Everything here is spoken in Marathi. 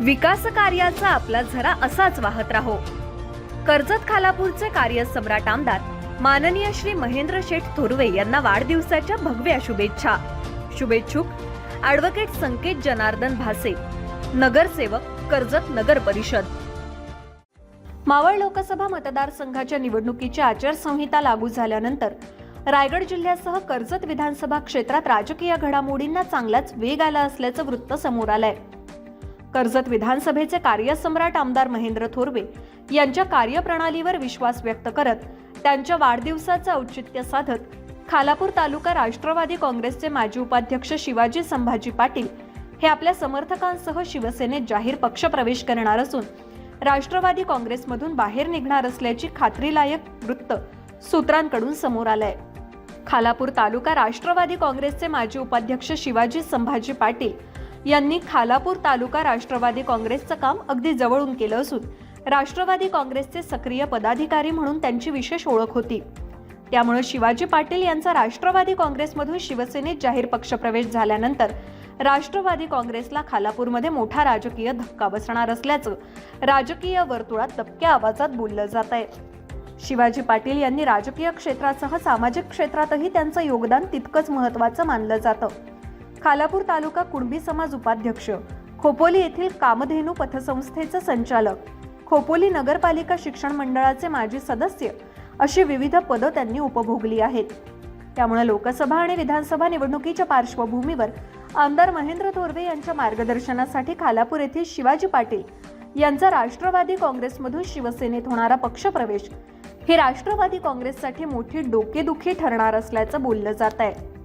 विकास कार्याचा आपला झरा असाच वाहत राहो. कर्जत खालापूरचे कार्यसम्राट आमदार माननीय श्री महेंद्र शेठ थोरवे यांना वाढदिवसाच्या भगव्या शुभेच्छा. शुभेच्छुक ॲडव्होकेट संकेत जनार्दन भासे नगरसेवक कर्जत नगर परिषद. मावळ लोकसभा मतदारसंघाच्या निवडणुकीची आचारसंहिता लागू झाल्यानंतर रायगड जिल्ह्यासह कर्जत विधानसभा क्षेत्रात राजकीय घडामोडींना चांगलाच वेग आला असल्याचं वृत्त समोर आलंय. कर्जत विधानसभेचे कार्यसम्राट आमदार महेंद्र थोरवे यांच्या कार्यप्रणालीवर विश्वास व्यक्त करत त्यांच्या वाढदिवसाचं औचित्य साधत खालापूर तालुका राष्ट्रवादी काँग्रेसचे माजी उपाध्यक्ष शिवाजी संभाजी पाटील हे आपल्या समर्थकांसह शिवसेनेत जाहीर पक्षप्रवेश करणार असून राष्ट्रवादी काँग्रेसमधून बाहेर निघणार असल्याची खात्रीलायक वृत्त सूत्रांकडून समोर आलंय. खालापूर तालुका राष्ट्रवादी काँग्रेसचे माजी उपाध्यक्ष शिवाजी संभाजी पाटील यांनी खालापूर तालुका राष्ट्रवादी काँग्रेसचं काम अगदी जवळून केलं असून राष्ट्रवादी काँग्रेसचे सक्रिय पदाधिकारी म्हणून त्यांची विशेष ओळख होती. त्यामुळे शिवाजी पाटील यांचा राष्ट्रवादी काँग्रेसमधून शिवसेनेत जाहीर पक्षप्रवेश झाल्यानंतर राष्ट्रवादी काँग्रेसला खालापूरमध्ये मोठा राजकीय धक्का बसणार असल्याचं राजकीय वर्तुळात दबक्या आवाजात बोललं जात आहे. शिवाजी पाटील यांनी राजकीय क्षेत्रासह सामाजिक क्षेत्रातही त्यांचं योगदान तितकंच महत्त्वाचं मानलं जातं. खालापूर तालुका कुणबी समाज उपाध्यक्ष. खोपोली येथील कामधेनू पथसंस्थेचं संचालक. खोपोली नगरपालिका शिक्षण मंडळाचे माजी सदस्य अशी विविध पदं त्यांनी उपभोगली आहेत. त्यामुळे लोकसभा आणि विधानसभा निवडणुकीच्या पार्श्वभूमीवर आमदार महेंद्र थोरवे यांच्या मार्गदर्शनासाठी खालापूर येथील शिवाजी पाटील यांचा राष्ट्रवादी काँग्रेसमधून शिवसेनेत होणारा पक्षप्रवेश ही राष्ट्रवादी काँग्रेससाठी मोठी डोकेदुखी ठरणार असल्याचं बोललं जात आहे